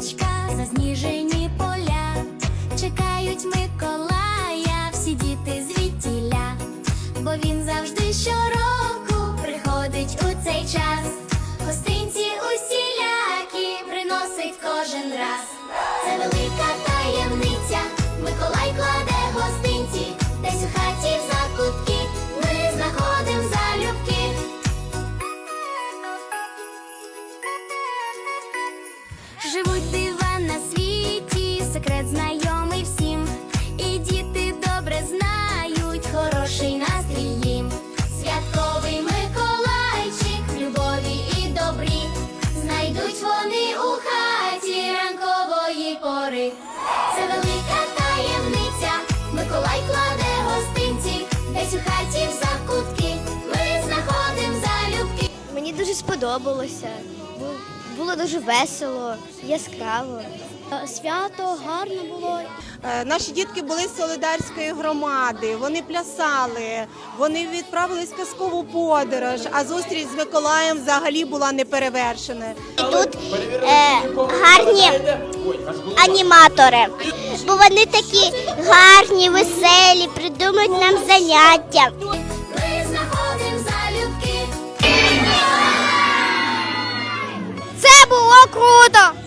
річка, засніжені поля, чекають Миколая, всі діти звідтіля, бо він завжди щороку приходить у цей час, гостинці усілякі приносить кожен раз. Живуть дива на світі, секрет знайомий всім. І діти добре знають, хороший настрій їм. Святковий Миколайчик, в любові і добрі. Знайдуть вони у хаті ранкової пори. Це велика таємниця. Миколай кладе гостинці, десь у хаті в закутки. Ми знаходим залюбки. Мені дуже сподобалося. Бу- Було дуже весело, яскраво. Свято гарно було. Е, Наші дітки були з Солидарської громади. Вони плясали, вони відправились в казкову подорож. А зустріч з Миколаєм взагалі була неперевершена. Тут е, гарні аніматори, бо вони такі гарні, веселі, придумують нам заняття. Круто!